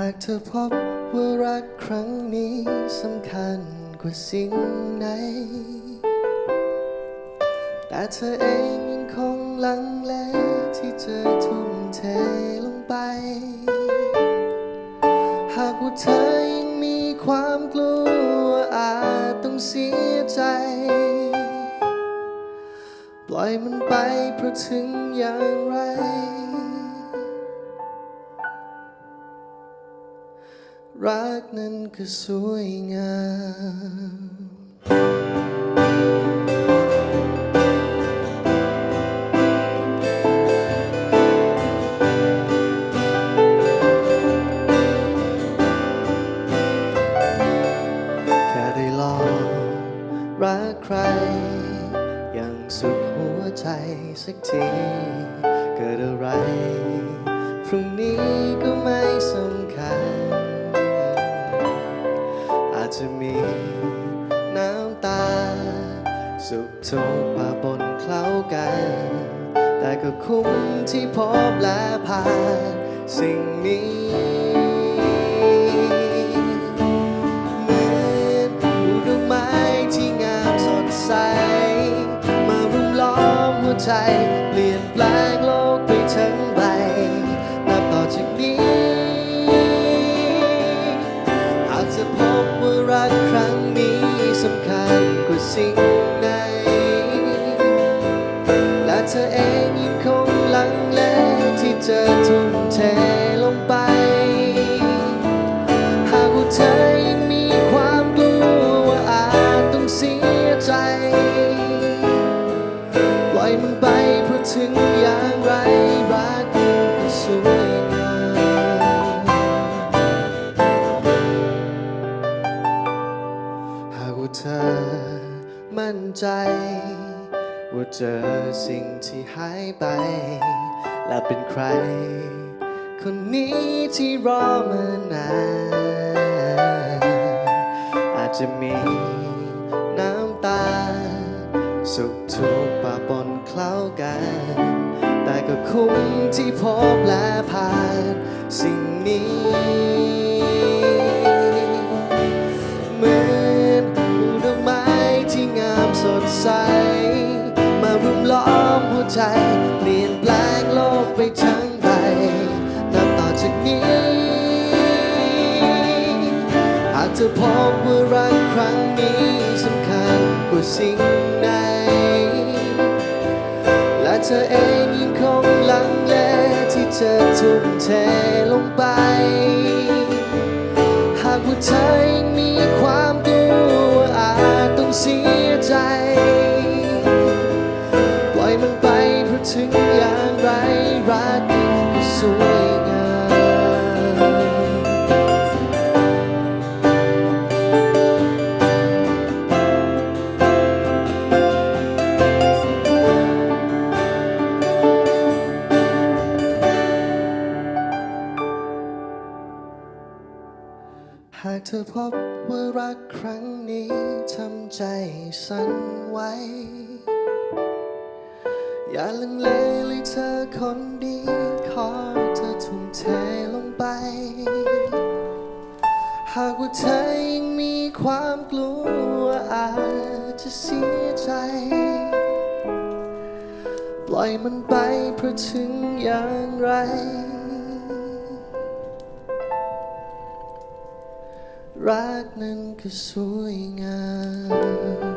หากเธอพบว่ารักครั้งนี้สำคัญกว่าสิ่งไหน แต่เธอเองยังคงลังเลที่จะทุ่มเทลงไป หากว่าเธอยังมีความกลัวอาจต้องเสียใจ ปล่อยมันไปเพราะถึงอย่างไร รักนั้นก็สวยงามแค่ได้ลองรักใคร อย่างสุดหัวใจสักที เกิดอะไร พรุ่งนี้ก็ไม่สำ เคล้ากัน แต่ก็คุ้มที่พบและผ่านสิ่งนี้เหมือนดอกไม้ที่งามสดใส มารุมล้อมหัวใจ เปลี่ยนแปลงโลกไปทั้งใบนับต่อจากนี้อาจจะพบว่ารักครั้งนี้สำคัญกว่าสิ่ง เทลงไป หากว่าเธอยังมีความกลัวว่าอาจต้องเสียใจ ปล่อยมันไปเพราะถึงอย่างไรรักก็สวยงามหากว่าเธอมั่นใจ ว่าเจอสิ่งที่หายไปและเป็นใคร คนนี้ที่รอมานานอาจจะมีน้ำตา สุขทุกข์ปะปนเคล้ากัน แต่ก็คุ้มที่พบและผ่านสิ่งนี้ จากนี้ หากเธอพบว่ารักครั้งนี้สำคัญกว่าสิ่งใด และเธอเองยังคงลังเลที่จะทุ่มเทลงไป หากว่าเธอยังมีความกลัวอาจต้องเสียใจ ปล่อยมันไปเพราะถึง เธอพบว่ารักครั้งนี้ทำใจสั่นไหวอย่าลังเลเลยเธอคนดี ขอเธอทุ่มเทลงไป หากว่าเธอยังมีความกลัวอาจจะเสียใจ ปล่อยมันไปเพราะถึงอย่างไร รักนั้นก็สวยงาม